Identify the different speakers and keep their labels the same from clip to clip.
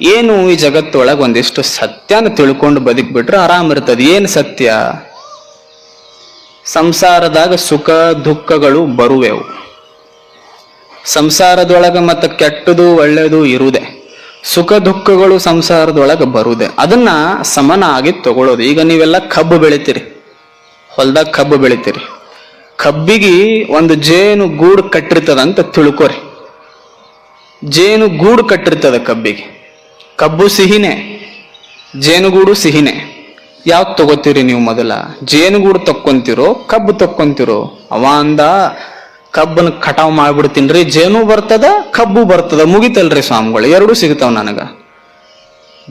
Speaker 1: ಏನು ಈ ಜಗತ್ತೊಳಗೆ ಒಂದಿಷ್ಟು ಸತ್ಯನ ತಿಳ್ಕೊಂಡು ಬದುಕ್ಬಿಟ್ರೆ ಆರಾಮ್ ಇರ್ತದೆ. ಏನು ಸತ್ಯ? ಸಂಸಾರದಾಗ ಸುಖ, ದುಃಖಗಳು ಬರುವೆವು. ಸಂಸಾರದೊಳಗೆ ಮತ್ತು ಕೆಟ್ಟದು ಒಳ್ಳೆಯದು ಇರುವುದೇ ಸುಖ, ದುಃಖಗಳು ಸಂಸಾರದೊಳಗೆ ಬರುದೆ. ಅದನ್ನ ಸಮನ ಆಗಿ ತಗೊಳ್ಳೋದು. ಈಗ ನೀವೆಲ್ಲ ಕಬ್ಬು ಬೆಳಿತೀರಿ. ಹೊಲ್ದಾಗ ಕಬ್ಬು ಬೆಳಿತೀರಿ. ಕಬ್ಬಿಗೆ ಒಂದು ಜೇನು ಗೂಡು ಕಟ್ಟಿರ್ತದ ಅಂತ ತಿಳ್ಕೊರಿ. ಜೇನು ಗೂಡು ಕಟ್ಟಿರ್ತದ ಕಬ್ಬಿಗೆ. ಕಬ್ಬು ಸಿಹಿನೇ, ಜೇನುಗೂಡು ಸಿಹಿನೇ. ಯಾವ್ದು ತಗೋತೀರಿ ನೀವು ಮೊದಲ? ಜೇನುಗೂಡು ತಕ್ಕೊಂತಿರೋ, ಕಬ್ಬು ತಕ್ಕೊಂತಿರೋ? ಅವ ಅಂದ ಕಬ್ಬನ ಕಟಾವ್ ಮಾಡ್ಬಿಡ್ತೀನ್ರಿ ಜೇನು ಬರ್ತದ, ಕಬ್ಬು ಬರ್ತದ. ಮುಗಿತಲ್ರಿ ಸ್ವಾಮಿಗಳು, ಎರಡೂ ಸಿಗ್ತಾವ ನನಗ.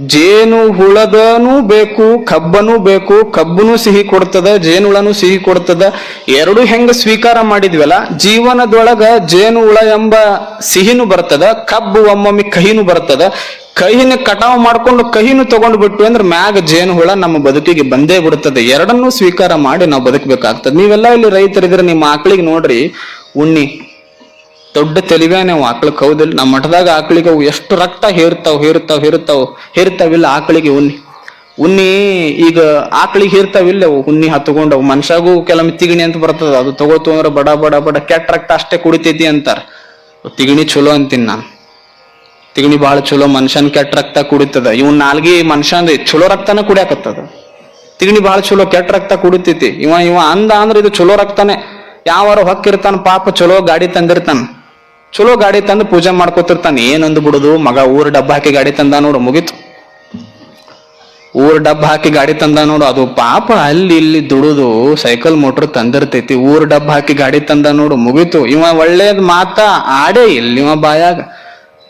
Speaker 1: ಜೇನು ಹುಳದನೂ ಬೇಕು, ಕಬ್ಬನೂ ಬೇಕು, ಕಬ್ಬನು ಸಿಹಿ ಕೊಡ್ತದ, ಜೇನುಹುಳನು ಸಿಹಿ ಕೊಡ್ತದ. ಎರಡು ಹೆಂಗ ಸ್ವೀಕಾರ ಮಾಡಿದ್ವಲ್ಲ, ಜೀವನದೊಳಗ ಜೇನು ಹುಳ ಎಂಬ ಸಿಹಿನೂ ಬರ್ತದ, ಕಬ್ಬು ಒಮ್ಮೊಮ್ಮೆ ಕಹಿನೂ ಬರ್ತದ. ಕಹಿನ ಕಟಾವ್ ಮಾಡ್ಕೊಂಡು ಕಹಿನೂ ತಗೊಂಡು ಬಿಟ್ಟು ಅಂದ್ರೆ ಮ್ಯಾಗ ಜೇನು ಹುಳ ನಮ್ಮ ಬದುಕಿಗೆ ಬಂದೇ ಬಿಡುತ್ತದೆ ಎರಡನ್ನೂ ಸ್ವೀಕಾರ ಮಾಡಿ ನಾವು ಬದುಕಬೇಕಾಗ್ತದೆ. ನೀವೆಲ್ಲ ಇಲ್ಲಿ ರೈತರಿದ್ರೆ ನಿಮ್ಮ ಆಕಳಿಗೆ ನೋಡ್ರಿ, ಉಣ್ಣಿ. ದೊಡ್ಡ ನಾವು ಆಕಳಕ್ಕೆ ಹೌದಿಲ್ಲ. ನಮ್ಮ ಮಠದಾಗ ಆಕಳಿಗೆ ಅವು ಎಷ್ಟು ರಕ್ತ ಹೇರ್ತಾವ್ ಹೇರ್ತಾವ್ ಹೇರ್ತಾವ್ ಹೇರ್ತಾವಿಲ್ಲ ಆಕಳಿಗೆ ಉನ್ನಿ ಉನ್ನಿ ಈಗ ಆಕಳಿಗೆ ಹೇರ್ತಾವಿಲ್ಲ ಅವು ಉನ್ನಿ ಹತ್ಕೊಂಡವು. ಮನುಷ್ಯಾಗೂ ಕೆಲವೊಮ್ಮೆ ತಿಗಣಿ ಅಂತ ಬರ್ತದ. ಅದು ತಗೋತು ಅಂದ್ರೆ ಬಡ ಬಡ ಬಡ, ಕೆಟ್ಟ ರಕ್ತ ಅಷ್ಟೇ ಕುಡಿತೈತಿ ಅಂತಾರ. ತಿಗಣಿ ಚಲೋ ಅಂತೀನಿ ನಾನು. ತಿಗಣಿ ಬಹಳ ಚಲೋ, ಮನುಷ್ಯನ್ ಕೆಟ್ಟ ರಕ್ತ ಕುಡಿತದ. ಇವ್ ನಾಲ್ಗಿ ಮನುಷ್ಯಂದ ಚಲೋ ರಕ್ತನ ಕುಡಿಯಾಕತ್ತದ. ತಿಗಣಿ ಬಹಳ ಚಲೋ, ಕೆಟ್ಟ ರಕ್ತ ಕುಡಿತೈತಿ. ಇವ ಇವ ಅಂದ ಅಂದ್ರೆ ಇದು ಚಲೋ ರಕ್ತನೇ. ಯಾವಾರ ಹೊಕ್ಕಿರ್ತಾನ, ಪಾಪ ಚಲೋ ಗಾಡಿ ತಂದಿರ್ತಾನ. ಚಲೋ ಗಾಡಿ ತಂದು ಪೂಜೆ ಮಾಡ್ಕೊತಿರ್ತಾನೆ. ಏನಂದು ಬಿಡುದು? ಮಗ ಊರ್ ಡಬ್ಬ ಹಾಕಿ ಗಾಡಿ ತಂದ ನೋಡು, ಮುಗೀತು. ಊರ್ ಡಬ್ಬ ಹಾಕಿ ಗಾಡಿ ತಂದ ನೋಡು, ಅದು ಪಾಪ ಅಲ್ಲಿ ಇಲ್ಲಿ ದುಡುದು, ಸೈಕಲ್ ಮೋಟರ್ ತಂದಿರ್ತೈತಿ. ಊರ್ ಡಬ್ಬ ಹಾಕಿ ಗಾಡಿ ತಂದ ನೋಡು, ಮುಗೀತು. ಇವ ಒಳ್ಳೇದ್ ಮಾತ ಆಡೇ ಇಲ್ಲಿ ಇವ ಬಾಯಾಗ.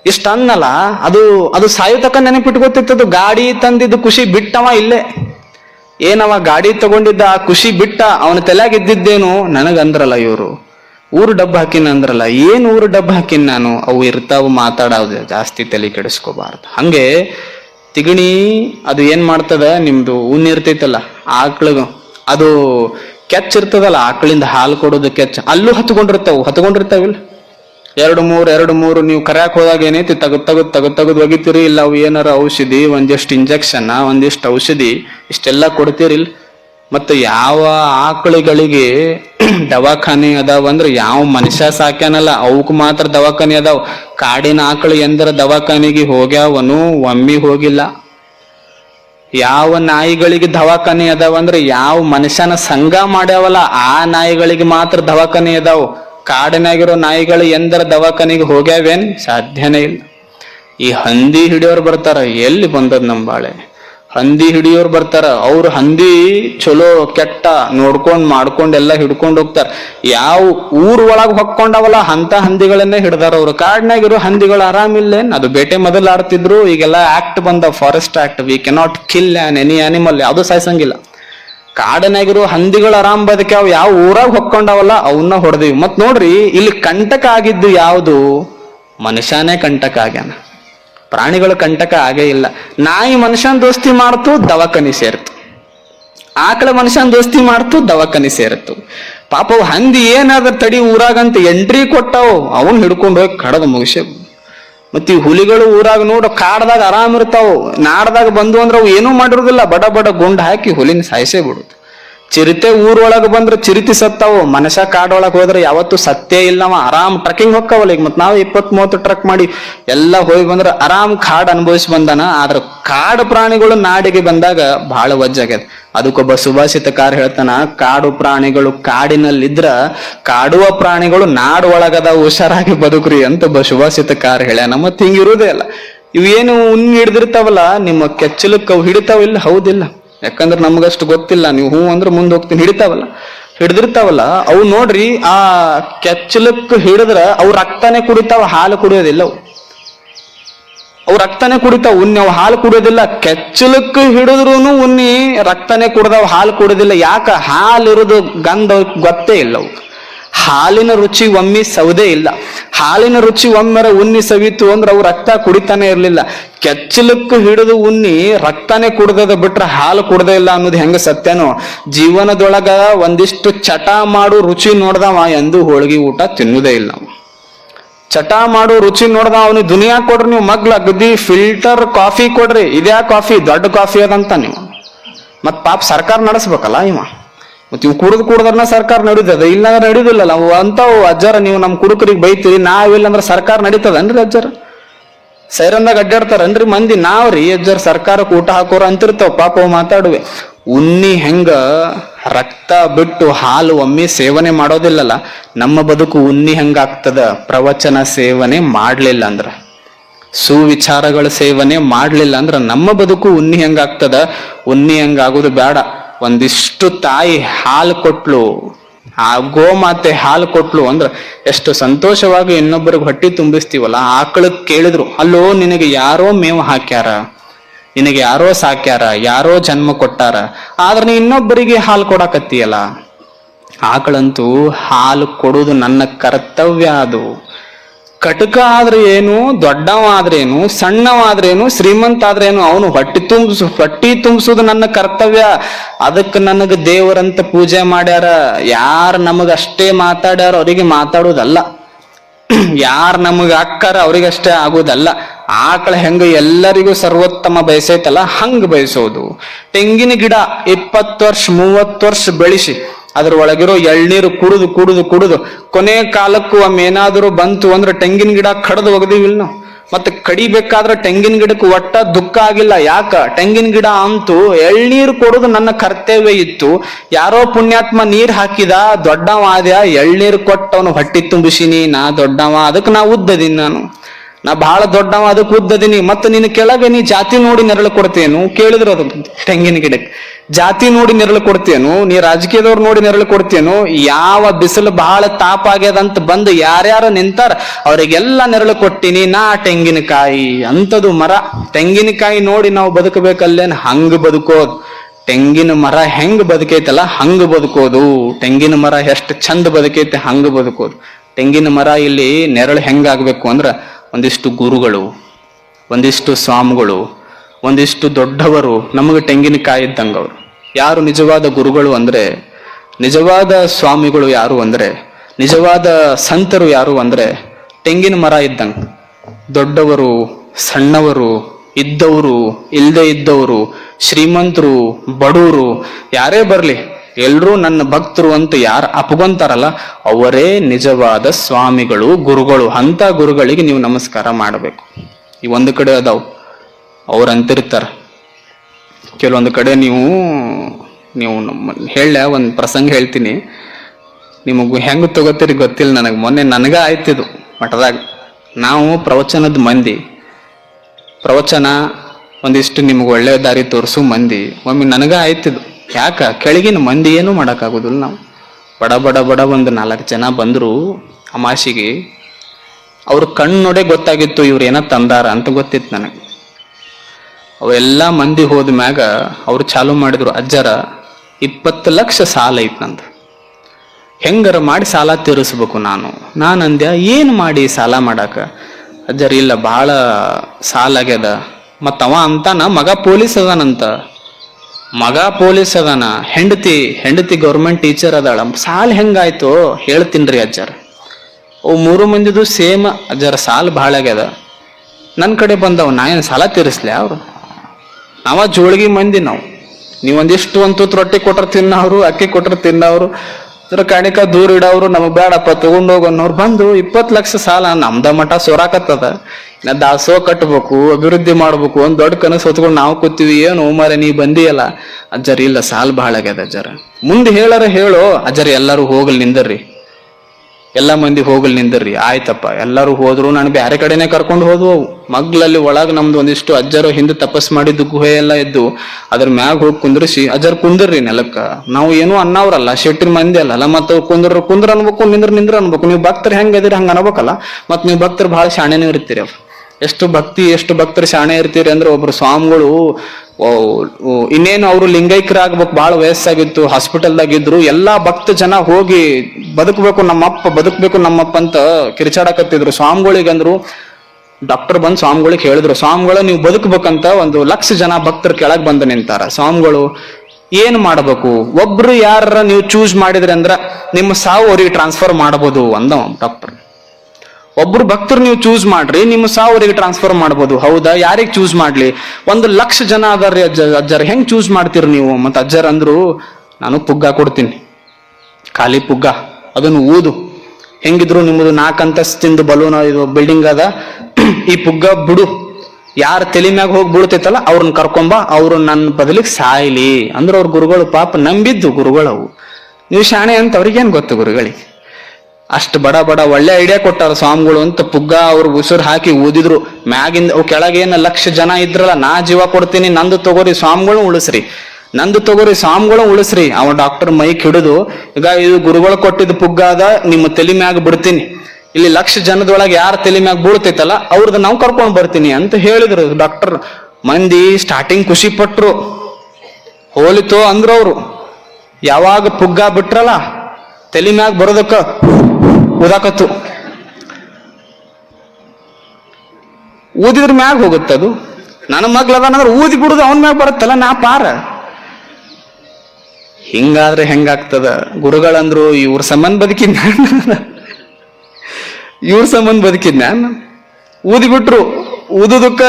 Speaker 1: ಇಷ್ಟ ಅನ್ನಲ್ಲ, ಅದು ಅದು ಸಾಯುತಕ ನೆನಪಿಟ್ಕೋತಿತ್ತದು. ಗಾಡಿ ತಂದಿದ್ದು ಖುಷಿ ಬಿಟ್ಟವ ಇಲ್ಲೇ. ಏನವ ಗಾಡಿ ತಗೊಂಡಿದ್ದ ಆ ಖುಷಿ ಬಿಟ್ಟ, ಅವನ ತಲೆಯಾಗಿದ್ದೇನು ನನಗಂದ್ರಲ್ಲ ಇವರು. ಊರು ಡಬ್ಬ ಹಾಕಿನ ಅಂದ್ರಲ್ಲ, ಏನ್ ಊರು ಡಬ್ಬ ಹಾಕಿನ ನಾನು? ಅವು ಇರ್ತಾವ ಮಾತಾಡೋದು ಜಾಸ್ತಿ ತಲೆ ಕೆಡಿಸ್ಕೋಬಾರ್ದು. ಹಂಗೆ ತಿಗಣಿ, ಅದು ಏನ್ ಮಾಡ್ತದ? ನಿಮ್ದು ಉನ್ ಇರ್ತೈತಲ್ಲ ಆಕಳು ಅದು ಕೆಚ್ಚ ಇರ್ತದಲ್ಲ, ಆಕಳಿಂದ ಹಾಲು ಕೊಡೋದು ಕೆಚ್ಚ. ಅಲ್ಲೂ ಹತ್ಕೊಂಡಿರ್ತಾವ ಹತ್ಕೊಂಡಿರ್ತಾವಿಲ್ಲ ಎರಡು ಮೂರು ಎರಡು ಮೂರು, ನೀವು ಕರ್ಯಾಕ್ ಹೋದಾಗ ಏನೈತಿ? ತಗದ್ ತಗದ್ ತಗದ್ ತಗದ್ ಒಗಿತೀರಿ? ಇಲ್ಲ, ಅವು ಏನಾರ ಔಷಧಿ, ಒಂದಿಷ್ಟು ಇಂಜೆಕ್ಷನ್ ಒಂದಿಷ್ಟು ಔಷಧಿ, ಇಷ್ಟೆಲ್ಲ ಕೊಡ್ತೀರಿಲ್ಲ ಮತ್ತೆ ಯಾವ ಆಕಳುಗಳಿಗೆ ದವಾಖಾನೆ ಅದಾವ ಅಂದ್ರೆ ಯಾವ ಮನುಷ್ಯ ಸಾಕ್ಯಾನಲ್ಲ, ಅವಕ್ ಮಾತ್ರ ದವಾಖಾನೆ ಅದಾವ. ಕಾಡಿನ ಆಕಳು ಎಂದ್ರ ದವಾಖಾನೆಗೆ ಹೋಗ್ಯಾವನು, ಒಮ್ಮಿ ಹೋಗಿಲ್ಲ. ಯಾವ ನಾಯಿಗಳಿಗೆ ದವಾಖಾನೆ ಅದಾವ ಅಂದ್ರೆ ಯಾವ ಮನುಷ್ಯನ ಸಂಘ ಮಾಡ್ಯಾವಲ್ಲ, ಆ ನಾಯಿಗಳಿಗೆ ಮಾತ್ರ ದವಾಖಾನೆ ಅದಾವ. ಕಾಡಿನಾಗಿರೋ ನಾಯಿಗಳು ಎಂದರ ದವಾಖಾನೆಗೆ ಹೋಗ್ಯಾವೇನ್? ಸಾಧ್ಯನೇ ಇಲ್ಲ. ಈ ಹಂದಿ ಹಿಡಿಯೋರು ಬರ್ತಾರ, ಎಲ್ಲಿ ಬಂದದ್ ನಮ್ ಬಾಳೆ? ಹಂದಿ ಹಿಡಿಯೋರು ಬರ್ತಾರ. ಅವ್ರು ಹಂದಿ ಚಲೋ, ಕೆಟ್ಟ ನೋಡ್ಕೊಂಡ್ ಮಾಡ್ಕೊಂಡ್ ಎಲ್ಲ ಹಿಡ್ಕೊಂಡು ಹೋಗ್ತಾರ. ಯಾವ ಊರ್ ಒಳಗ್ ಹೊಕ್ಕೊಂಡವಲ್ಲ ಅಂತ ಹಂದಿಗಳನ್ನೇ ಹಿಡ್ದಾರ ಅವ್ರು. ಕಾಡ್ನಾಗಿರೋ ಹಂದಿಗಳು ಆರಾಮಿಲ್ಲೇನ್ ಅದು ಬೇಟೆ ಮೊದಲು ಆಡ್ತಿದ್ರು, ಈಗೆಲ್ಲ ಆಕ್ಟ್ ಬಂದ forest act we cannot kill on any animal ಯಾವ್ದು ಸಾಯ್ಸಂಗಿಲ್ಲ. ಕಾಡನಾಗಿರೋ ಹಂದಿಗಳು ಆರಾಮ್ ಬದುಕ್ಯಾವ, ಯಾವ ಊರಾಗ ಹೊಕ್ಕೊಂಡವಲ್ಲ ಅವನ್ನ ಹೊಡೆದಿವಿ. ಮತ್ ನೋಡ್ರಿ, ಇಲ್ಲಿ ಕಂಟಕ ಆಗಿದ್ದು ಯಾವುದು? ಮನುಷ್ಯನೇ ಕಂಟಕ ಆಗ್ಯಾನ. ಪ್ರಾಣಿಗಳು ಕಂಟಕ ಆಗೇ ಇಲ್ಲ. ನಾಯಿ ಮನುಷ್ಯನ ದೋಸ್ತಿ ಮಾಡ್ತು ದವಾಖಾನಿ ಸೇರ್ತು. ಆಕಳ ಮನುಷ್ಯನ ದೋಸ್ತಿ ಮಾಡ್ತು ದವಾಖಾನಿ ಸೇರತ್ತು ಪಾಪ ಹಂದಿ ಏನಾದ್ರ ತಡಿ ಊರಾಗಂತ ಎಂಟ್ರಿ ಕೊಟ್ಟವು, ಅವನ್ ಹಿಡ್ಕೊಂಡು ಹೋಗಿ ಕಡದ ಮುಗಿಸಿ. ಮತ್ತೆ ಈ ಹುಲಿಗಳು ಊರಾಗ ನೋಡು, ಕಾಡ್ದಾಗ ಆರಾಮ್ ಇರ್ತಾವು. ನಾಡ್ದಾಗ ಬಂದು ಅಂದ್ರೆ ಅವು ಏನೂ ಮಾಡಿರೋದಿಲ್ಲ. ಬಡ ಬಡ ಗುಂಡ್ ಹಾಕಿ ಹುಲಿನ ಸಾಯಿಸೇ ಬಿಡುದು ಚಿರತೆ ಊರೊಳಗ ಬಂದ್ರೆ ಚಿರಿತಿ ಸತ್ತಾವು. ಮನುಷ್ಯ ಕಾಡೊಳಗೆ ಹೋದ್ರೆ ಯಾವತ್ತು ಸತ್ಯ ಇಲ್ಲವ ಆರಾಮ್ ಟ್ರಕ್ಕಿಂಗ್ ಹೋಗ್ತಾವಲ್ಲ ಈಗ. ಮತ್ ನಾವು ಇಪ್ಪತ್ ಮೂವತ್ತು ಟ್ರಕ್ ಮಾಡಿ ಎಲ್ಲ ಹೋಗಿ ಬಂದ್ರೆ ಆರಾಮ್ ಕಾಡ್ ಅನುಭವಿಸಿ ಬಂದಾನ. ಆದ್ರ ಕಾಡು ಪ್ರಾಣಿಗಳು ನಾಡಿಗೆ ಬಂದಾಗ ಬಹಳ ವಜ್ಜಾಗ್ಯದ ಅದಕ್ಕೊಬ್ಬ ಸುಭಾಷಿತಕಾರ ಹೇಳ್ತಾನ, ಕಾಡು ಪ್ರಾಣಿಗಳು ಕಾಡಿನಲ್ಲಿದ್ರ ಕಾಡುವ ಪ್ರಾಣಿಗಳು ನಾಡು ಒಳಗದ ಹುಷಾರಾಗಿ ಬದುಕ್ರಿ ಅಂತ ಒಬ್ಬ ಸುಭಾಷಿತಕಾರ ಹೇಳ್ಯಾನ. ಮತ್ ಹಿಂಗಿರುವುದೇ ಅಲ್ಲ ಇವೇನು ಉನ್ ಹಿಡ್ದಿರ್ತಾವಲ್ಲ, ನಿಮ್ಮ ಕೆಚ್ಚಲಕ್ಕೆ ಹಿಡಿತಾವ ಇಲ್ಲ? ಹೌದಿಲ್ಲ. ಯಾಕಂದ್ರೆ ನಮಗಷ್ಟು ಗೊತ್ತಿಲ್ಲ. ನೀವು ಹೂ ಅಂದ್ರೆ ಮುಂದೆ ಹೋಗ್ತೀನಿ. ಹಿಡಿತಾವಲ್ಲ? ಹಿಡ್ದಿರ್ತಾವಲ್ಲ? ಅವು ನೋಡ್ರಿ, ಆ ಕೆಚ್ಚಲಕ್ಕೆ ಹಿಡಿದ್ರ ಅವು ರಕ್ತನೇ ಕುಡಿತಾವ, ಹಾಲು ಕುಡಿಯೋದಿಲ್ಲ ಅವು. ಅವು ರಕ್ತನೇ ಕುಡಿತಾವ ಉನ್ನಿ ಅವು ಹಾಲು ಕುಡಿಯೋದಿಲ್ಲ. ಕೆಚ್ಚಲಕ್ಕೆ ಹಿಡಿದ್ರೂ ಉನ್ನಿ ರಕ್ತನೇ ಕುಡ್ದಾವ, ಹಾಲು ಕುಡಿಯೋದಿಲ್ಲ. ಯಾಕ? ಇರೋದು ಗಂಧ ಗೊತ್ತೇ ಇಲ್ಲ ಅವು. ಹಾಲಿನ ರುಚಿ ಒಮ್ಮಿ ಸೌದೆ ಇಲ್ಲ. ಹಾಲಿನ ರುಚಿ ಒಮ್ಮರ ಉನ್ನಿ ಸವಿತು ಅಂದ್ರೆ ಅವು ರಕ್ತ ಕುಡಿತಾನೆ ಇರಲಿಲ್ಲ. ಕೆಚ್ಚಲಕ್ಕೆ ಹಿಡಿದು ಉನ್ನಿ ರಕ್ತನೇ ಕುಡ್ದದ ಬಿಟ್ರೆ ಹಾಲು ಕುಡ್ದೇ ಇಲ್ಲ ಅನ್ನೋದು ಹೆಂಗ ಸತ್ಯನೋ? ಜೀವನದೊಳಗ ಒಂದಿಷ್ಟು ಚಟ ಮಾಡು ರುಚಿ ನೋಡ್ದವ ಎಂದು ಹೋಳಿಗೆ ಊಟ ತಿನ್ನುವುದೇ ಇಲ್ಲ ಚಟ ಮಾಡು ರುಚಿ ನೋಡ್ದ ಅವನು ದುನಿಯಾ ಕೊಡ್ರಿ ನೀವು ಮಗ್ಲ ಅಗದಿ ಫಿಲ್ಟರ್ ಕಾಫಿ ಕೊಡ್ರಿ. ಇದ್ಯಾ ಕಾಫಿ? ದೊಡ್ಡ ಕಾಫಿ ಅದಂತ ನೀವು. ಮತ್ ಪಾಪ ಸರ್ಕಾರ ನಡೆಸ್ಬೇಕಲ್ಲ ಇವ. ಮತ್ ಇವ್ ಕುಡಿದು ಕುಡ್ದರ್ನ ಸರ್ಕಾರ ನಡೀತದ. ಇಲ್ಲ ನಡೀದಿಲ್ಲಲ್ಲ. ಅವು ಅಂತಾವು ಅಜ್ಜರ, ನೀವು ನಮ್ಮ ಕುಡುಕರಿಗೆ ಬೈತೀರಿ ನಾವಿಲ್ಲ ಅಂದ್ರೆ ಸರ್ಕಾರ ನಡೀತದನ್ರಿ ಅಜ್ಜರ? ಸೈರಂದಾಗ ಅಡ್ಡಾಡ್ತಾರನ್ರಿ ಮಂದಿ? ನಾವ್ರಿ ಅಜ್ಜಾರ ಸರ್ಕಾರಕ್ಕೆ ಊಟ ಹಾಕೋರ ಅಂತಿರ್ತಾವ, ಪಾಪ ಮಾತಾಡುವೆ. ಉನ್ನಿ ಹೆಂಗ ರಕ್ತ ಬಿಟ್ಟು ಹಾಲು ಒಮ್ಮೆ ಸೇವನೆ ಮಾಡೋದಿಲ್ಲಲ್ಲ, ನಮ್ಮ ಬದುಕು ಉನ್ನಿ ಹೆಂಗ ಆಗ್ತದ? ಪ್ರವಚನ ಸೇವನೆ ಮಾಡ್ಲಿಲ್ಲ ಅಂದ್ರ. ಸುವಿಚಾರಗಳ ಸೇವನೆ ಮಾಡ್ಲಿಲ್ಲ ಅಂದ್ರ, ನಮ್ಮ ಬದುಕು ಉನ್ನಿ ಹೆಂಗಾಗ್ತದ ಉನ್ನಿ ಹೆಂಗಾಗೋದು ಬೇಡ ಒಂದಿಷ್ಟು ತಾಯಿ ಹಾಲು ಕೊಟ್ಲು, ಆ ಗೋಮಾತೆ ಹಾಲು ಕೊಟ್ಲು ಅಂದ್ರ ಎಷ್ಟು ಸಂತೋಷವಾಗಿ ಇನ್ನೊಬ್ಬರಿಗೆ ಹೊಟ್ಟಿ ತುಂಬಿಸ್ತೀವಲ್ಲ ಆಕಳು ಕೇಳಿದ್ರು, ಅಲ್ಲೋ, ನಿನಗೆ ಯಾರೋ ಮೇವು ಹಾಕ್ಯಾರ, ನಿನಗೆ ಯಾರೋ ಸಾಕ್ಯಾರ, ಯಾರೋ ಜನ್ಮ ಕೊಟ್ಟಾರ, ಆದ್ರೆ ನೀ ಇನ್ನೊಬ್ಬರಿಗೆ ಹಾಲು ಕೊಡಕತ್ತೀಯಲ್ಲ? ಆಕಳಂತೂ ಹಾಲು ಕೊಡೋದು ನನ್ನ ಕರ್ತವ್ಯ ಅದು. ಕಟಕ ಆದ್ರೆ ಏನು ದೊಡ್ಡವಾದ್ರೇನು, ಸಣ್ಣವಾದ್ರೇನು ಶ್ರೀಮಂತ ಆದ್ರೇನು ಅವನು ಹೊಟ್ಟಿ ತುಂಬಿಸು, ಹೊಟ್ಟಿ ತುಂಬಿಸೋದು ನನ್ನ ಕರ್ತವ್ಯ. ಅದಕ್ಕೆ ನನಗೆ ದೇವರಂತ ಪೂಜೆ ಮಾಡ್ಯಾರ. ಯಾರು ನಮಗ ಅಷ್ಟೇ ಮಾತಾಡ್ಯಾರ ಅವರಿಗೆ ಮಾತಾಡೋದಲ್ಲ ಯಾರು ನಮಗ ಅಕ್ಕಾರ ಅವ್ರಿಗಷ್ಟೇ ಆಗೋದಲ್ಲ ಆಕಳ ಹೆಂಗ ಎಲ್ಲರಿಗೂ ಸರ್ವೋತ್ತಮ ಬಯಸೈತಲ್ಲ, ಹಂಗ ಬಯಸೋದು. ತೆಂಗಿನ ಗಿಡ ಇಪ್ಪತ್ತು ವರ್ಷ, ಮೂವತ್ತು ವರ್ಷ ಬೆಳೆಸಿ ಅದ್ರ ಒಳಗಿರೋ ಎಳ್ನೀರು ಕುಡಿದು ಕುಡಿದು ಕುಡಿದು ಕೊನೆ ಕಾಲಕ್ಕೂ ಒಮ್ಮೆ ಏನಾದರೂ ಬಂತು ಅಂದ್ರೆ ತೆಂಗಿನ ಗಿಡ ಕಡ್ದು ಒಗದಿವಿಲ್ ನಾವು ಮತ್ತೆ ಕಡಿಬೇಕಾದ್ರೆ ತೆಂಗಿನ ಗಿಡಕ್ಕೆ ಒಟ್ಟ ದುಃಖ ಆಗಿಲ್ಲ. ಯಾಕ? ತೆಂಗಿನ ಗಿಡ ಅಂತೂ ಎಳ್ನೀರು ಕೊಡೋದು ನನ್ನ ಕರ್ತವ್ಯ ಇತ್ತು. ಯಾರೋ ಪುಣ್ಯಾತ್ಮ ನೀರ್ ಹಾಕಿದ ದೊಡ್ಡವಾದ್ಯ ಎಳ್ನೀರು ಕೊಟ್ಟು ಅವನು ಹೊಟ್ಟಿ ತುಂಬಿಸಿನಿ, ನಾ ದೊಡ್ಡವ. ಅದಕ್ಕೆ ನಾ ಉದ್ದದಿನ್ ನಾನು. ನಾ ಬಹಳ ದೊಡ್ಡವ ಅದಕ್ಕೆ ಉದ್ದದೀನಿ ಮತ್ತು ನಿನ್ನ ಕೆಳಗೆ ನೀ ಜಾತಿ ನೋಡಿ ನೆರಳು ಕೊಡ್ತೇನು? ಕೇಳಿದ್ರು ಅದು ತೆಂಗಿನ ಗಿಡಕ್ಕೆ. ಜಾತಿ ನೋಡಿ ನೆರಳು ಕೊಡ್ತೇನು? ನೀ ರಾಜಕೀಯದವ್ರು ನೋಡಿ ನೆರಳು ಕೊಡ್ತೇನು? ಯಾವ ಬಿಸಿಲು ಬಹಳ ತಾಪ ಆಗ್ಯದಂತ ಬಂದು ಯಾರ್ಯಾರು ನಿಂತಾರ, ಅವರಿಗೆಲ್ಲ ನೆರಳು ಕೊಟ್ಟಿನಿ, ನಾ ತೆಂಗಿನಕಾಯಿ ಅಂತದು ಮರ. ತೆಂಗಿನಕಾಯಿ ನೋಡಿ ನಾವು ಬದುಕಬೇಕಲ್ಲೇನ್? ಹಂಗ ಬದುಕೋದು. ತೆಂಗಿನ ಮರ ಹೆಂಗ್ ಬದುಕೈತಲ್ಲ, ಹಂಗ ಬದುಕೋದು. ತೆಂಗಿನ ಮರ ಎಷ್ಟು ಚಂದ ಬದುಕೈತೆ, ಹಂಗ ಬದುಕೋದು. ತೆಂಗಿನ ಮರ ಇಲ್ಲಿ ನೆರಳು ಹೆಂಗಾಗ್ಬೇಕು ಅಂದ್ರ ಒಂದಿಷ್ಟು ಗುರುಗಳು, ಒಂದಿಷ್ಟು ಸ್ವಾಮಿಗಳು, ಒಂದಿಷ್ಟು ದೊಡ್ಡವರು, ನಮಗೆ ತೆಂಗಿನಕಾಯಿ ಇದ್ದಂಗವರು. ಯಾರು ನಿಜವಾದ ಗುರುಗಳು ಅಂದರೆ, ನಿಜವಾದ ಸ್ವಾಮಿಗಳು ಯಾರು ಅಂದರೆ, ನಿಜವಾದ ಸಂತರು ಯಾರು ಅಂದರೆ, ತೆಂಗಿನ ಮರ ಇದ್ದಂಗೆ. ದೊಡ್ಡವರು, ಸಣ್ಣವರು, ಇದ್ದವರು ಇಲ್ಲದೆ ಇದ್ದವರು, ಶ್ರೀಮಂತರು, ಬಡವರು, ಯಾರೇ ಬರ್ಲಿ ಎಲ್ರೂ ನನ್ನ ಭಕ್ತರು ಅಂತ ಯಾರು ಅಪ್ಕೊಂತಾರಲ್ಲ ಅವರೇ ನಿಜವಾದ ಸ್ವಾಮಿಗಳು, ಗುರುಗಳು. ಅಂತ ಗುರುಗಳಿಗೆ ನೀವು ನಮಸ್ಕಾರ ಮಾಡಬೇಕು. ಈ ಒಂದು ಕಡೆ ಅದಾವ್. ಅವ್ರು ಅಂತಿರ್ತಾರ. ಕೆಲವೊಂದು ಕಡೆ ನೀವು ನೀವು ಹೇಳ ಒಂದು ಪ್ರಸಂಗ ಹೇಳ್ತೀನಿ. ನಿಮಗೆ ಹೆಂಗೆ ತಗೋತೀರಿ ಗೊತ್ತಿಲ್ಲ ನನಗೆ. ಮೊನ್ನೆ ನನಗ ಆಯ್ತಿದು ಮಠದಾಗ. ನಾವು ಪ್ರವಚನದ ಮಂದಿ. ಪ್ರವಚನ ಒಂದಿಷ್ಟು ನಿಮ್ಗೆ ಒಳ್ಳೆಯ ದಾರಿ ತೋರಿಸು ಮಂದಿ. ಒಮ್ಮೆ ನನಗ ಆಯ್ತಿದು ಯಾಕ? ಕೆಳಗಿನ ಮಂದಿ ಏನು ಮಾಡೋಕ್ಕಾಗೋದಿಲ್ಲ ನಾವು. ಬಡ ಬಡ ಬಡ ಒಂದು ನಾಲ್ಕು ಜನ ಬಂದರು ಅಮಾಶಿಗೆ ಅವ್ರ ಕಣ್ಣೊಡೆ ಗೊತ್ತಾಗಿತ್ತು ಇವ್ರು ಏನೋ ತಂದಾರ ಅಂತ ಗೊತ್ತಿತ್ತು ನನಗೆ. ಅವೆಲ್ಲ ಮಂದಿ ಹೋದ ಮ್ಯಾಗ ಅವ್ರು ಚಾಲು ಮಾಡಿದ್ರು, ಅಜ್ಜರ, ಇಪ್ಪತ್ತು ಲಕ್ಷ ಸಾಲ ಐತ್ ನಂದು. ಹೆಂಗಾರ ಮಾಡಿ ಸಾಲ ತೀರಿಸ್ಬೇಕು ನಾನು? ನಾನು ಅಂದ್ಯ, ಏನು ಮಾಡಿ ಸಾಲ ಮಾಡಾಕ? ಅಜ್ಜರ, ಇಲ್ಲ, ಭಾಳ ಸಾಲ ಆಗ್ಯದ ಮತ್ತವ ಅಂತಾನ ಮಗ ಪೊಲೀಸ್ ಅದಾನಂತ. ಮಗ ಪೊಲೀಸ್ ಅದಾನ, ಹೆಂಡತಿ ಹೆಂಡತಿ ಗೌರ್ಮೆಂಟ್ ಟೀಚರ್ ಅದಾಳ. ಸಾಲ್ ಹೆಂಗಾಯ್ತು ಹೇಳ್ತೀನ್ರಿ ಅಜ್ಜಾರ. ಓ ಮೂರು ಮಂದಿದು ಸೇಮ್ ಅಜ್ಜರ, ಸಾಲ ಭಾಳ ಆಗ್ಯದ. ನನ್ನ ಕಡೆ ಬಂದವ, ನಾ ಏನು ಸಾಲ ತೀರಿಸ್ಲೆ ಅವರು? ನಾವ ಜೋಳಿಗೆ ಮಂದಿ ನಾವು. ನೀವೊಂದಿಷ್ಟು ಅಂತೂ ರೊಟ್ಟಿ ಕೊಟ್ರ ತಿನ್ನವ್ರು, ಅಕ್ಕಿ ಕೊಟ್ರ ತಿನ್ನವ್ರು ಅದ್ರ ಕಾಣಿಕ ದೂರ ಇಡೋರು ನಮಗ್ ಬೇಡಪ್ಪ ತಗೊಂಡು ಹೋಗೋನವ್ರು ಬಂದು ಇಪ್ಪತ್ತು ಲಕ್ಷ ಸಾಲ ನಮ್ದ ಮಠ ಸೋರಾಕತ್ತದ. ಇನ್ನ ದಾಸೋ ಕಟ್ಬೇಕು, ಅಭಿವೃದ್ಧಿ ಮಾಡ್ಬೇಕು ಒಂದ್ ದೊಡ್ಡ ಕನಸು ಹೊತ್ಕೊಂಡು ನಾವು ಕೂತೀವಿ, ಏನು ಮಾರೆ ನೀ ಬಂದಿಯಲ್ಲ? ಅಜ್ಜರಿ, ಇಲ್ಲ, ಸಾಲ್ ಬಹಳ ಆಗ್ಯದ ಅಜ್ಜರ. ಮುಂದೆ ಹೇಳರ ಹೇಳೋ, ಅಜ್ಜರಿ, ಎಲ್ಲರೂ ಹೋಗಲಿ, ನಿಂದರ್ರಿ. ಎಲ್ಲ ಮಂದಿ ಹೋಗಲಿ ನಿಂದರ್ರಿ ಆಯ್ತಪ್ಪ. ಎಲ್ಲರೂ ಹೋದ್ರು, ನಾನು ಬೇರೆ ಕಡೆನೆ ಕರ್ಕೊಂಡು ಹೋದ್ವು ಮಗ್ಲಲ್ಲಿ ಒಳಗೆ ನಮ್ದು ಒಂದಿಷ್ಟು ಅಜ್ಜರು ಹಿಂದೆ ತಪಸ್ ಮಾಡಿದ್ದು, ಗುಹೆ ಎಲ್ಲ ಇದ್ದು, ಅದ್ರ ಮ್ಯಾಗ ಹೋಗಿ ಕುಂದ್ರಿಸಿ, ಅಜ್ಜರ್ ಕುಂದ್ರಿ ನೆಲಕ್ಕ. ನಾವು ಏನು ಅನ್ನವ್ರಲ್ಲ, ಶೆಟ್ಟಿನ ಮಂದಿ ಅಲ್ಲ. ಮತ್ತ ಕುಂದ್ರ ಕುಂದ್ರ ಅನ್ಬೇಕು, ನಿಂದ್ರ ನಿಂದ್ರ ಅನ್ಬೇಕು. ನೀವು ಭಕ್ತರು ಹೆಂಗೆ ಇದ್ರಿ ಹಂಗ ಅನ್ಬೇಕಲ್ಲ? ಮತ್ ನೀವು ಭಕ್ತರು ಬಹಳ ಶಾಣೆನೂ ಇರ್ತೀರಿ ಎಷ್ಟು ಭಕ್ತಿ, ಎಷ್ಟು ಭಕ್ತರು ಶಾಣೆ ಇರ್ತೀರಿ ಅಂದ್ರೆ ಒಬ್ರು ಸ್ವಾಮಿಗಳು ಇನ್ನೇನು ಅವರು ಲಿಂಗೈಕ್ಯರಾಗ್ಬೇಕು ಬಹಳ ವಯಸ್ಸಾಗಿತ್ತು ಹಾಸ್ಪಿಟಲ್ದಾಗ ಇದ್ರು, ಎಲ್ಲಾ ಭಕ್ತ ಜನ ಹೋಗಿ ಬದುಕಬೇಕು ನಮ್ಮಪ್ಪ ಬದುಕಬೇಕು ನಮ್ಮಪ್ಪ ಅಂತ ಕಿರ್ಚಾಡಕತ್ತಿದ್ರು. ಸ್ವಾಮಿಗಳಿಗೆ ಅಂದ್ರು ಡಾಕ್ಟರ್ ಬಂದ್ ಸ್ವಾಮಿಗಳಿಗೆ ಹೇಳಿದ್ರು, ಸ್ವಾಮಿಗಳು, ನೀವು ಬದುಕಬೇಕಂತ ಒಂದು ಲಕ್ಷ ಜನ ಭಕ್ತರು ಕೆಳಗೆ ಬಂದು ನಿಂತಾರ. ಸ್ವಾಮಿಗಳು, ಏನು ಮಾಡಬೇಕು? ಒಬ್ರು ಯಾರ ನೀವು ಚೂಸ್ ಮಾಡಿದ್ರಿ ಅಂದ್ರ ನಿಮ್ಮ ಸಾವು ಅವ್ರಿಗೆ ಟ್ರಾನ್ಸ್ಫರ್ ಮಾಡಬಹುದು ಅಂದ ಡಾಕ್ಟರ್. ಒಬ್ರು ಭಕ್ತರು ನೀವು ಚೂಸ್ ಮಾಡ್ರಿ, ನಿಮ್ಮ ಸಾವಿರಿಗೆ ಟ್ರಾನ್ಸ್ಫರ್ ಮಾಡ್ಬೋದು. ಹೌದಾ? ಯಾರಿಗೆ ಚೂಸ್ ಮಾಡ್ಲಿ? ಒಂದು ಲಕ್ಷ ಜನ ಅದಾರ್ರಿ ಅಜ್ಜ, ಅಜ್ಜರ್. ಹೆಂಗ್ ಚೂಸ್ ಮಾಡ್ತೀರಿ ನೀವು? ಮತ್ತೆ ಅಜ್ಜರ್ ಅಂದ್ರು, ನಾನು ಪುಗ್ಗ ಕೊಡ್ತೀನಿ. ಖಾಲಿ ಪುಗ್ಗ. ಅದನ್ನು ಊದು. ಹೆಂಗಿದ್ರು ನಿಮ್ಮದು ನಾಲ್ಕು ಅಂತಸ್ತಿಂದು ಬಲೂನ್ ಇದು ಬಿಲ್ಡಿಂಗ್ ಅದ. ಈ ಪುಗ್ಗ ಬಿಡು. ಯಾರ ತಲೆ ಮ್ಯಾಗ ಹೋಗಿ ಬೀಳ್ತೈತಲ್ಲ, ಅವ್ರನ್ನ ಕರ್ಕೊಂಬ, ಅವ್ರು ನನ್ನ ಬದಲಿಗೆ ಸಾಯ್ಲಿ. ಅಂದ್ರೆ ಅವ್ರ ಗುರುಗಳು ಪಾಪ ನಂಬಿದ್ದು ಗುರುಗಳು ಅವು ನೀವು ಶಾಣೆ ಅಂತ ಅವ್ರಿಗೇನು ಗೊತ್ತು ಗುರುಗಳಿಗೆ? ಅಷ್ಟು ಬಡ ಬಡ ಒಳ್ಳೆ ಐಡಿಯಾ ಕೊಟ್ಟಾರ ಸ್ವಾಮಿಗಳು ಅಂತ ಪುಗ್ಗ ಅವ್ರು ಉಸಿರು ಹಾಕಿ ಊದಿದ್ರು. ಮ್ಯಾಗಿಂದ ಕೆಳಗೆ ಕೆಳಗೇನ ಲಕ್ಷ ಜನ ಇದ್ರಲ್ಲ, ನಾ ಜೀವ ಕೊಡ್ತೀನಿ, ನಂದು ತಗೋರಿ ಸ್ವಾಮಿಗಳು ಉಳಿಸ್ರಿ. ನಂದು ತಗೋರಿ ಸ್ವಾಮಿಗಳು ಉಳಿಸ್ರಿ. ಅವ ಡಾಕ್ಟರ್ ಮೈಕ್ ಹಿಡಿದು ಈಗ ಇದು ಗುರುಗಳು ಕೊಟ್ಟಿದ್ದು ಪುಗ್ಗ ಅದ, ನಿಮ್ಮ ತಲೆ ಮ್ಯಾಗ ಬಿಡ್ತೀನಿ. ಇಲ್ಲಿ ಲಕ್ಷ ಜನದೊಳಗೆ ಯಾರ ತಲೆ ಮ್ಯಾಗ ಬೀಳ್ತೈತಲ್ಲ ಅವ್ರದ್ದು ನಾವು ಕರ್ಕೊಂಡು ಬರ್ತೀನಿ ಅಂತ ಹೇಳಿದ್ರು ಡಾಕ್ಟರ್ ಮಂದಿ ಸ್ಟಾರ್ಟಿಂಗ್ ಖುಷಿ ಪಟ್ರು. ಹೋಲಿತು ಅಂದ್ರು ಅವರು. ಯಾವಾಗ ಪುಗ್ಗ ಬಿಟ್ರಲ್ಲ, ತಲೆ ಮ್ಯಾಗ ಬರೋದಕ್ಕ. ಊದಾಕತ್ತು ಓದಿದ್ರ ಮ್ಯಾಗ ಅದು. ನನ್ನ ಮಗ್ಳ ಅದಾನಂದ್ರೆ ಊದಿ ಬಿಡುದು ಅವನ ಮ್ಯಾಗ ಬರುತ್ತಲ್ಲ, ನಾ ಪಾರ. ಹಿಂಗಾದ್ರೆ ಹೆಂಗಾಗ್ತದ? ಗುರುಗಳಂದ್ರು ಇವ್ರ ಸಂಬಂಧ ಬದುಕಿದ್ನ ಇವ್ರ ಸಂಬಂಧ ಬದುಕಿದ್ನ ಊದಿ ಬಿಟ್ರು. ಊದುದಕ್ಕ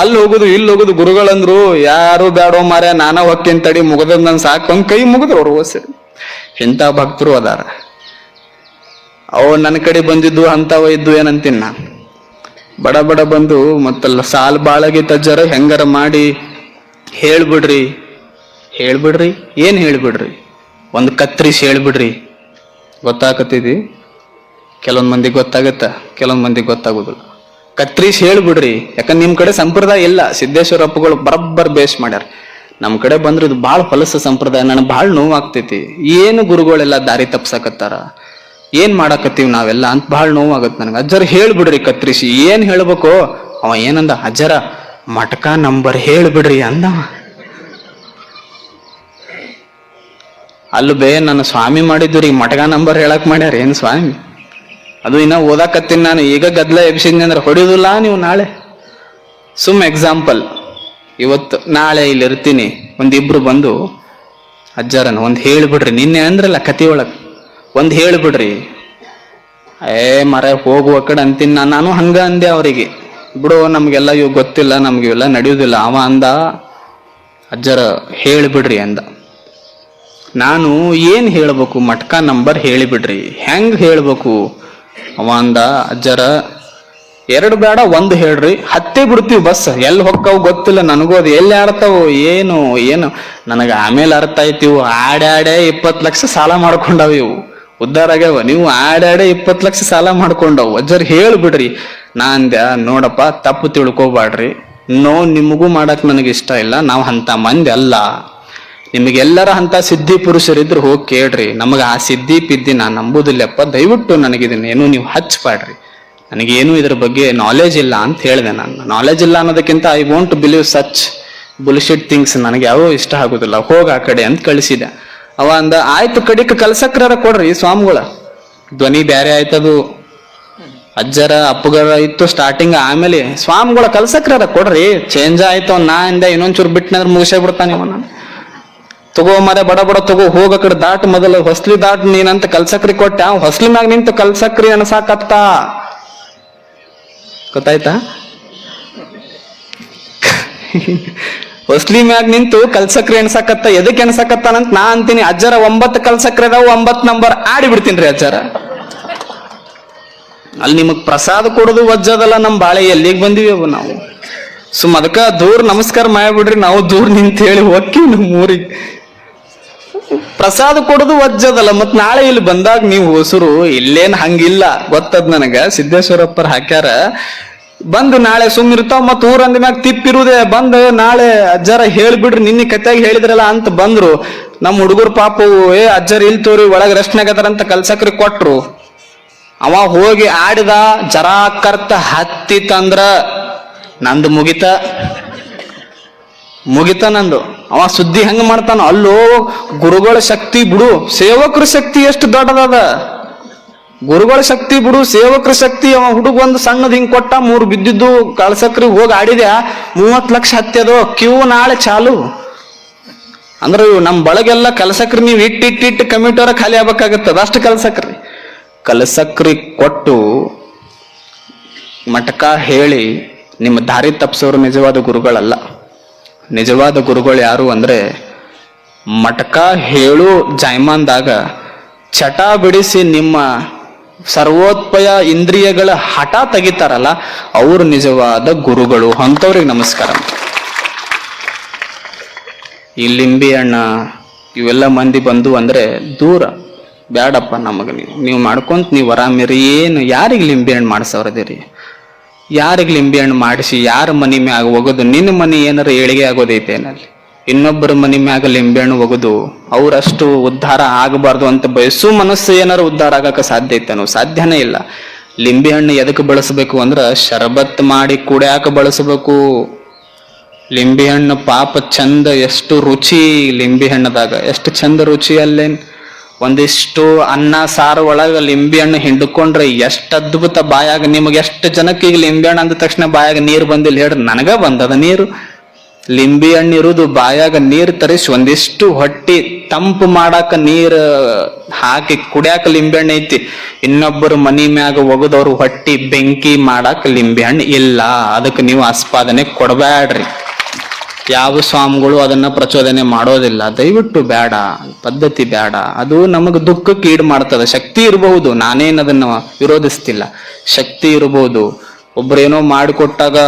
Speaker 1: ಅಲ್ಲಿ ಹೋಗುದು, ಇಲ್ಲಿ ಹೋಗುದು ಗುರುಗಳಂದ್ರು, ಯಾರು ಬ್ಯಾಡೋ ಮಾರ್ಯ, ನಾನ ಹೊಕ್ಕಿನ ತಡಿ ಮುಗದ ನನ್ ಸಾಕು. ಕೈ ಮುಗಿದ್ರು ಅವ್ರು ಓಸಿ ಇಂಥ ಭಕ್ತರು ಅದಾರ. ಅವು ನನ್ನ ಕಡೆ ಬಂದಿದ್ದು ಅಂತವ ಇದ್ದು ಏನಂತೀನಿ ನಾ ಬಡ ಬಡ ಬಂದು ಮತ್ತಲ್ಲ ಸಾಲ್ ಬಾಳಗಿ ತಜ್ಜರ ಹೆಂಗಾರ ಮಾಡಿ ಹೇಳ್ಬಿಡ್ರಿ. ಹೇಳ್ಬಿಡ್ರಿ? ಏನ್ ಹೇಳ್ಬಿಡ್ರಿ? ಒಂದು ಕತ್ರಿಸಿ ಹೇಳ್ಬಿಡ್ರಿ. ಗೊತ್ತಾಕತ್ತಿದಿ ಕೆಲವೊಂದ್ ಮಂದಿಗೆ ಗೊತ್ತಾಗತ್ತ, ಕೆಲವೊಂದ್ ಮಂದಿಗೆ ಗೊತ್ತಾಗೋದಿಲ್ಲ. ಕತ್ರಿಸಿ ಹೇಳ್ಬಿಡ್ರಿ. ಯಾಕಂದ್ರೆ ನಿಮ್ ಕಡೆ ಸಂಪ್ರದಾಯ ಇಲ್ಲ. ಸಿದ್ದೇಶ್ವರ ಅಪ್ಪಗಳು ಬರಬ್ಬರ್ ಬೇಸ್ ಮಾಡ್ಯಾರ. ನಮ್ ಕಡೆ ಬಂದ್ರೆ ಇದು ಬಾಳ ಹೊಲಸ ಸಂಪ್ರದಾಯ. ನನಗೆ ಬಾಳ ನೋವಾಗ್ತೈತಿ. ಏನು ಗುರುಗಳೆಲ್ಲ ದಾರಿ ತಪ್ಸಕತ್ತಾರ? ಏನ್ ಮಾಡಾಕತ್ತೀವಿ ನಾವೆಲ್ಲ ಅಂತ ಬಹಳ ನೋವಾಗತ್ ನನಗೆ. ಅಜ್ಜರ್ ಹೇಳ್ಬಿಡ್ರಿ ಕತ್ರಿಸಿ. ಏನ್ ಹೇಳ್ಬೇಕು? ಅವ ಏನಂದ? ಅಜ್ಜರ ಮಟಕ ನಂಬರ್ ಹೇಳ್ಬಿಡ್ರಿ ಅಂದವ. ಅಲ್ಲ ಬೇ, ನನ್ನ ಸ್ವಾಮಿ ಮಾಡಿದ್ದು ರೀ. ಮಟಕ ನಂಬರ್ ಹೇಳಕ್ ಮಾಡ್ಯಾರ ಏನ್ ಸ್ವಾಮಿ? ಅದು ಇನ್ನ ಓದಾಕತ್ತೀನಿ ನಾನು. ಈಗ ಗದ್ಲ ಎಬ್ಸಿದ್ನಿ ಅಂದ್ರೆ ಹೊಡಿಯೋದಿಲ್ಲ ನೀವು ನಾಳೆ? ಸುಮ್ ಎಕ್ಸಾಂಪಲ್ ಇವತ್ತು ನಾಳೆ ಇಲ್ಲಿ ಇರ್ತೀನಿ ಒಂದಿಬ್ರು ಬಂದು ಅಜ್ಜರನ ಒಂದು ಹೇಳ್ಬಿಡ್ರಿ. ನಿನ್ನೆ ಅಂದ್ರಲ್ಲ ಕತಿ ಒಳಗ್. ಒಂದ್ ಹೇಳ್ಬಿಡ್ರಿ ಏ ಮರ, ಹೋಗುವ ಕಡೆ ಅಂತೀನಿ ನಾನು. ನಾನು ಹಂಗ ಅಂದೆ ಅವರಿಗೆ. ಬಿಡು, ನಮಗೆಲ್ಲ ಇವು ಗೊತ್ತಿಲ್ಲ ನಮ್ಗೆ ಇವೆಲ್ಲ ನಡೆಯುವುದಿಲ್ಲ ಅವ ಅಂದ, ಅಜ್ಜರ ಹೇಳಿಬಿಡ್ರಿ ಅಂದ. ನಾನು ಏನು ಹೇಳ್ಬೇಕು? ಮಟ್ಕ ನಂಬರ್ ಹೇಳಿಬಿಡ್ರಿ ಹೆಂಗ್ ಹೇಳ್ಬೇಕು? ಅವ ಅಂದ, ಅಜ್ಜರ, ಎರಡು ಬೇಡ, ಒಂದು ಹೇಳ್ರಿ. ಹತ್ತೇ ಬಿಡ್ತೀವಿ ಬಸ್. ಎಲ್ಲಿ ಹೊಕ್ಕವು ಗೊತ್ತಿಲ್ಲ ನನಗೂ ಅದು. ಎಲ್ಲಿ ಆಡ್ತಾವು ಏನು ಏನು. ನನಗೆ ಆಮೇಲೆ ಅರ್ಥ ಆಯ್ತು ಇವು. ಆಡಾಡೆ ಇಪ್ಪತ್ತು ಲಕ್ಷ ಸಾಲ ಮಾಡ್ಕೊಂಡವು ಇವು. ಉದ್ಧಾರ ಆಗ್ಯಾವ. ನೀವು ಆಡಾಡೆ ಇಪ್ಪತ್ತು ಲಕ್ಷ ಸಾಲ ಮಾಡ್ಕೊಂಡವು. ಅಜ್ಜರ್ ಹೇಳ್ಬಿಡ್ರಿ ನಾ ಅಂದ್ಯಾ ನೋಡಪ್ಪ, ತಪ್ಪು ತಿಳ್ಕೊಬಾಡ್ರಿ ನೋ, ನಿಮಗೂ ಮಾಡಕ್ ನನಗೆ ಇಷ್ಟ ಇಲ್ಲ. ನಾವು ಅಂತ ಮಂದಿ ಅಲ್ಲ. ನಿಮಗೆಲ್ಲರ ಅಂತ ಸಿದ್ಧಿ ಪುರುಷರಿದ್ರು ಹೋಗಿ ಕೇಳ್ರಿ. ನಮಗೆ ಆ ಸಿದ್ಧಿ ಪಿದ್ದಿ ನಾನು ನಂಬುದಿಲ್ಲಪ್ಪ. ದಯವಿಟ್ಟು ನನಗಿದನ್ನ ಏನು ನೀವು ಹಚ್ಪಾಡ್ರಿ ನನಗೇನು ಇದ್ರ ಬಗ್ಗೆ ನಾಲೆಜ್ ಇಲ್ಲ ಅಂತ ಹೇಳಿದೆ ನಾನು. ನಾಲೆಜ್ ಇಲ್ಲ ಅನ್ನೋದಕ್ಕಿಂತ I want believe such bullshit things ನನಗೆ ಯಾವ ಇಷ್ಟ ಆಗುದಿಲ್ಲ. ಹೋಗ ಆ ಕಡೆ ಅಂತ ಕಳಿಸಿದೆ ಅವ ಅಂದ, ಆಯ್ತು ಕಡಿಕ ಕಲ್ಸಕ್ರಾರ ಕೊಡ್ರಿ ಸ್ವಾಮಿಗಳ. ಧ್ವನಿ ಬ್ಯಾರೆ ಆಯ್ತದು. ಅಜ್ಜರ, ಅಪ್ಪಗರ ಇತ್ತು ಸ್ಟಾರ್ಟಿಂಗ್ ಆಮೇಲೆ, ಸ್ವಾಮಿಗಳ ಕಲ್ಸಕ್ರಾರ ಕೊಡ್ರಿ ಚೇಂಜ್ ಆಯ್ತು ನಾ ಇಂದ ಇನ್ನೊಂಚೂರು ಬಿಟ್ಟನಂದ್ರೆ ಮುಗಿಸೇ ಬಿಡ್ತಾನೆ ಇವನ ತಗೋ ಮರ ಬಡ ಬಡ, ತಗೋ, ಹೋಗ ಕಡೆ, ದಾಟ್ ಮೊದಲು, ಹೊಸ್ಲಿ ದಾಟ್ ನೀನಂತ ಕಲ್ಸಕ್ರಿ ಕೊಟ್ಟ ಮ್ಯಾಗ ನಿಂತು ಕಲ್ಸಕ್ರಿ ಅನ್ಸಾಕತ್ತ. ಗೊತ್ತಾಯ್ತಾ? ಹೊಸ್ಲಿ ಮ್ಯಾಗ ನಿಂತು ಕಲ್ಸಕ್ರಿ ಎಣ್ಸಾಕತ್ತ, ಎದಕ್ ಎಣ್ಸಾಕತ್ತಾನಂತ ನಾ ಅಂತೀನಿ. ಅಜ್ಜರ ಒಂಬತ್ತು ಕಲ್ಸಕ್ರೆ ಅದಾವ ಒಂಬತ್ ನಂಬರ್ ಆಡಿ ಬಿಡ್ತೀನಿ ಅಜ್ಜರ. ಅಲ್ಲಿ ನಿಮಗ್ ಪ್ರಸಾದ ಕೊಡೋದು ವಜ್ಜದಲ್ಲ ನಮ್ ಬಾಳೆ, ಎಲ್ಲಿಗೆ ಬಂದಿವಿ ಅವು ನಾವು? ಸುಮ್ ಅದಕ್ಕ ದೂರ ನಮಸ್ಕಾರ ಮಾಡ್ಬಿಡ್ರಿ, ನಾವು ದೂರ ನಿಂತ ಹೇಳಿ ಹೋಗಿ ನಮ್ಮ ಊರಿಗೆ. ಪ್ರಸಾದ ಕೊಡೋದು ವಜ್ಜದಲ್ಲ, ಮತ್ ನಾಳೆ ಇಲ್ಲಿ ಬಂದಾಗ ನೀವು ಹೊಸರು, ಇಲ್ಲೇನ್ ಹಂಗಿಲ್ಲ. ಗೊತ್ತದ್ ನನಗ, ಸಿದ್ದೇಶ್ವರಪ್ಪರ್ ಹಾಕ್ಯಾರ ಬಂದು ನಾಳೆ ಸುಮ್ ಇರ್ತಾವ ಮತ್ ಊರ್ ಅಂದ ಮ್ಯಾಗ ತಿಪ್ಪಿರುದೇ, ಬಂದು ನಾಳೆ ಅಜ್ಜರ ಹೇಳ್ಬಿಡ್ರಿ, ನಿನ್ನೆ ಕತ್ಯಾಗ ಹೇಳಿದ್ರಲ್ಲ ಅಂತ ಬಂದ್ರು. ನಮ್ಮ ಹುಡುಗರು ಪಾಪ ಏ ಅಜ್ಜರ್ ಇಲ್ ತೋರಿ, ಒಳಗೆ ರೆಸ್ಟ್ನಾಗದಾರ ಅಂತ ಕಲ್ಸಕ್ರಿ ಕೊಟ್ರು. ಅವ ಹೋಗಿ ಆಡಿದ ಜರಾ ಕರ್ತ ಹತ್ತಿ ತಂದ್ರ. ನಂದು ಮುಗಿತ. ಮುಗಿತ ನಂದು. ಅವ ಸುದ್ದಿ ಹೆಂಗ ಮಾಡ್ತಾನ, ಅಲ್ಲೋ, ಗುರುಗಳ ಶಕ್ತಿ ಬಿಡು, ಸೇವಕರ ಶಕ್ತಿ ಎಷ್ಟು ದೊಡ್ಡದದ. ಗುರುಗಳ ಶಕ್ತಿ ಬಿಡು, ಸೇವಕರ ಶಕ್ತಿ, ಅವ ಹುಡುಗ ಒಂದು ಸಣ್ಣದ ಹಿಂಗ್ ಕೊಟ್ಟ, ಮೂರು ಬಿದ್ದಿದ್ದು ಕಳ್ಸಕ್ರಿ ಹೋಗಿ ಆಡಿದೆ ಮೂವತ್ ಲಕ್ಷ ಹತ್ಯದು ಕ್ಯೂ ನಾಳೆ ಚಾಲು. ಅಂದ್ರೆ ಇವು ನಮ್ ಬಳಗೆಲ್ಲ ಕಲಸಕ್ರಿ ನೀವು ಇಟ್ಟು ಕಮಿಟಿಯವ್ರ ಖಾಲಿ ಆಗ್ಬೇಕಾಗತ್ತದ, ಅಷ್ಟು ಕಲಸಕ್ರಿ ಕಲಸಕ್ರಿ ಕೊಟ್ಟು ಮಟಕ ಹೇಳಿ, ನಿಮ್ಮ ದಾರಿ ತಪ್ಪಿಸೋರು ನಿಜವಾದ ಗುರುಗಳಲ್ಲ. ನಿಜವಾದ ಗುರುಗಳು ಯಾರು ಅಂದ್ರೆ ಮಟಕ ಹೇಳು ಜಾಯ್ಮಾನ್ದಾಗ, ಚಟ ಬಿಡಿಸಿ ನಿಮ್ಮ ಸರ್ವೋತ್ಪಯ ಇಂದ್ರಿಯಗಳ ಹಠ ತೆಗಿತಾರಲ್ಲ, ಅವರು ನಿಜವಾದ ಗುರುಗಳು. ಅಂಥವ್ರಿಗೆ ನಮಸ್ಕಾರ. ಈ ಲಿಂಬಿ ಅಣ್ಣ ಇವೆಲ್ಲ ಮಂದಿ ಬಂದು ಅಂದ್ರೆ ದೂರ. ಬ್ಯಾಡಪ್ಪ ನಮಗೆ ನೀವು. ನೀವು ಮಾಡ್ಕೊಂತ ನೀವು ಆರಾಮಿರಿ ಏನು, ಯಾರಿಗೆ ಲಿಂಬೆ ಹಣ್ಣು ಮಾಡಿಸೋರದಿರಿ? ಯಾರಿಗೆ ಲಿಂಬೆ ಹಣ್ಣು ಮಾಡಿಸಿ, ಯಾರ ಮನೆ ಮ್ಯಾಗ ಹೋಗೋದು ನಿನ್ನ ಮನೆ ಏನಾರ ಏಳಿಗೆ ಆಗೋದೈತೆ ಏನಲ್ಲಿ ಇನ್ನೊಬ್ಬರ ಮನಿ ಮ್ಯಾಗ ಲಿಂಬೆ ಹಣ್ಣು ಒಗದು ಅವರಷ್ಟು ಉದ್ಧಾರ ಆಗಬಾರ್ದು ಅಂತ ಬಯಸು ಮನಸ್ಸು ಏನಾರು ಉದ್ಧಾರ ಆಗಕ್ಕೆ ಸಾಧ್ಯ ಐತೇನೋ ಸಾಧ್ಯನೇ ಇಲ್ಲ. ಲಿಂಬೆಹಣ್ಣು ಎದಕ್ಕೆ ಬಳಸಬೇಕು ಅಂದ್ರ ಶರಬತ್ ಮಾಡಿ ಕುಡಿಯಾಕ ಬಳಸಬೇಕು. ಲಿಂಬೆ ಹಣ್ಣು ಪಾಪ ಚಂದ ಎಷ್ಟು ರುಚಿ ಲಿಂಬೆ ಹಣ್ಣದಾಗ ಎಷ್ಟು ಚಂದ ರುಚಿ ಅಲ್ಲೇನ್? ಒಂದಿಷ್ಟು ಅನ್ನ ಸಾರು ಒಳಗ ಲಿಂಬೆ ಹಣ್ಣು ಹಿಂಡ್ಕೊಂಡ್ರೆ ಎಷ್ಟು ಅದ್ಭುತ ಬಾಯಾಗ ನಿಮಗೆ ಎಷ್ಟು ಜನಕ್ಕೆ ಈಗ ಲಿಂಬೆ ಹಣ್ಣು ಅಂದ ತಕ್ಷಣ ಬಾಯಾಗ ನೀರು ಬಂದಿಲ್ಲ ಹೇಳ್ರಿ, ನನಗ ಬಂದದ ನೀರು. ಲಿಂಬೆ ಹಣ್ಣು ಇರುದು ಬಾಯಾಗ ನೀರು ತರಿಸಿ ಒಂದಿಷ್ಟು ಹೊಟ್ಟಿ ತಂಪು ಮಾಡಾಕ ನೀರು ಹಾಕಿ ಕುಡ್ಯಾಕ ಲಿಂಬೆ ಹಣ್ಣು ಐತಿ. ಇನ್ನೊಬ್ಬರು ಮನಿ ಮ್ಯಾಗ ಒಗದವ್ರು ಹೊಟ್ಟಿ ಬೆಂಕಿ ಮಾಡಾಕ ಲಿಂಬೆ ಹಣ್ಣು ಇಲ್ಲ. ಅದಕ್ಕೆ ನೀವು ಆಸ್ಪಾದನೆ ಕೊಡಬೇಡ್ರಿ ಯಾವ ಸ್ವಾಮಿಗಳು ಅದನ್ನ ಪ್ರಚೋದನೆ ಮಾಡೋದಿಲ್ಲ. ದಯವಿಟ್ಟು ಬೇಡ ಪದ್ಧತಿ ಬೇಡ ಅದು ನಮಗೆ ದುಃಖಕ್ಕೆ ಈಡು ಮಾಡ್ತದೆ. ಶಕ್ತಿ ಇರಬಹುದು. ನಾನೇನು ಅದನ್ನ ವಿರೋಧಿಸ್ತಿಲ್ಲ. ಶಕ್ತಿ ಇರಬಹುದು ಒಬ್ರೇನೋ ಮಾಡಿಕೊಟ್ಟಾಗ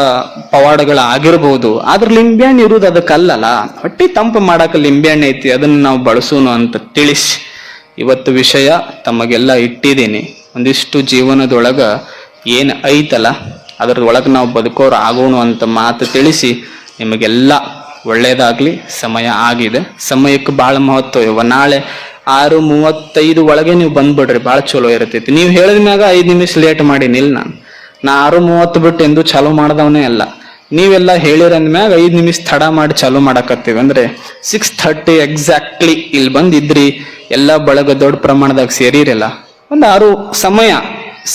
Speaker 1: ಪವಾಡಗಳು ಆಗಿರ್ಬೋದು ಆದ್ರೆ ಲಿಂಬೆಹಣ್ಣು ಇರುವುದು ಅದಕ್ಕಲ್ಲಲ್ಲ. ಹೊಟ್ಟಿ ತಂಪು ಮಾಡಾಕ ಲಿಂಬೆಹಣ್ಣು ಐತಿ, ಅದನ್ನ ನಾವು ಬಳಸೋನು ಅಂತ ತಿಳಿಸಿ ಇವತ್ತು ವಿಷಯ ತಮಗೆಲ್ಲ ಇಟ್ಟಿದ್ದೀನಿ. ಒಂದಿಷ್ಟು ಜೀವನದೊಳಗ ಏನು ಐತಲ್ಲ ಅದರದೊಳಗೆ ನಾವು ಬದುಕೋರು ಆಗೋಣ ಅಂತ ಮಾತು ತಿಳಿಸಿ ನಿಮಗೆಲ್ಲ ಒಳ್ಳೇದಾಗ್ಲಿ, ಸಮಯ ಆಗಿದೆ. ಸಮಯಕ್ಕೆ ಬಹಳ ಮಹತ್ವ. ಇವ ನಾಳೆ ಆರು ಮೂವತ್ತೈದು ಒಳಗೆ ನೀವು ಬಂದ್ಬಿಡ್ರಿ ಬಹಳ ಚಲೋ ಇರ್ತೈತಿ. ನೀವು ಹೇಳಿದ ಮ್ಯಾಗ ಐದು ನಿಮಿಷ ಲೇಟ್ ಮಾಡೀನಿಲ್ಲ ನಾನು ನಾ ಆರು ಮೂವತ್ತು ಬಿಟ್ಟು ಎಂದು ಚಾಲೂ ಮಾಡ್ದವನೇ ಅಲ್ಲ. ನೀವೆಲ್ಲ ಮ್ಯಾಗ ಐದು ನಿಮಿಷ ತಡ ಮಾಡಿ ಚಾಲೂ ಮಾಡಕತ್ತೀವಿ. ಅಂದ್ರೆ ಸಿಕ್ಸ್ ಥರ್ಟಿ ಎಕ್ಸಾಕ್ಟ್ಲಿ ಇಲ್ಲಿ ಬಂದಿದ್ರಿ, ಎಲ್ಲ ಬಳಗ ದೊಡ್ಡ ಪ್ರಮಾಣದಾಗ ಸೇರಿರಲ್ಲ. ಒಂದು ಆರು ಸಮಯ,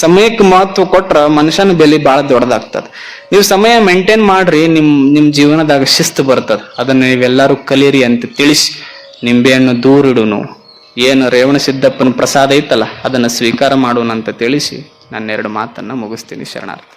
Speaker 1: ಸಮಯಕ್ಕೆ ಮಹತ್ವ ಕೊಟ್ರ ಮನುಷ್ಯನ ಬೆಲೆ ಬಹಳ ದೊಡ್ಡದಾಗ್ತದೆ. ನೀವು ಸಮಯ ಮೇಂಟೈನ್ ಮಾಡ್ರಿ, ನಿಮ್ ನಿಮ್ ಜೀವನದಾಗ ಶಿಸ್ತು ಬರ್ತದ. ಅದನ್ನ ನೀವೆಲ್ಲರೂ ಕಲೀರಿ ಅಂತ ತಿಳಿಸಿ, ನಿಂಬೆಹಣ್ಣು ದೂರಿಡುನು ಏನು ರೇವಣ ಸಿದ್ದಪ್ಪನ ಪ್ರಸಾದ ಐತಲ್ಲ, ಅದನ್ನ ಸ್ವೀಕಾರ ಮಾಡೋಣ ಅಂತ ತಿಳಿಸಿ. ನನ್ನೆರಡು ಮಾತನ್ನು ಮುಗಿಸ್ತೀನಿ ಶರಣಾರ್ಥಿ.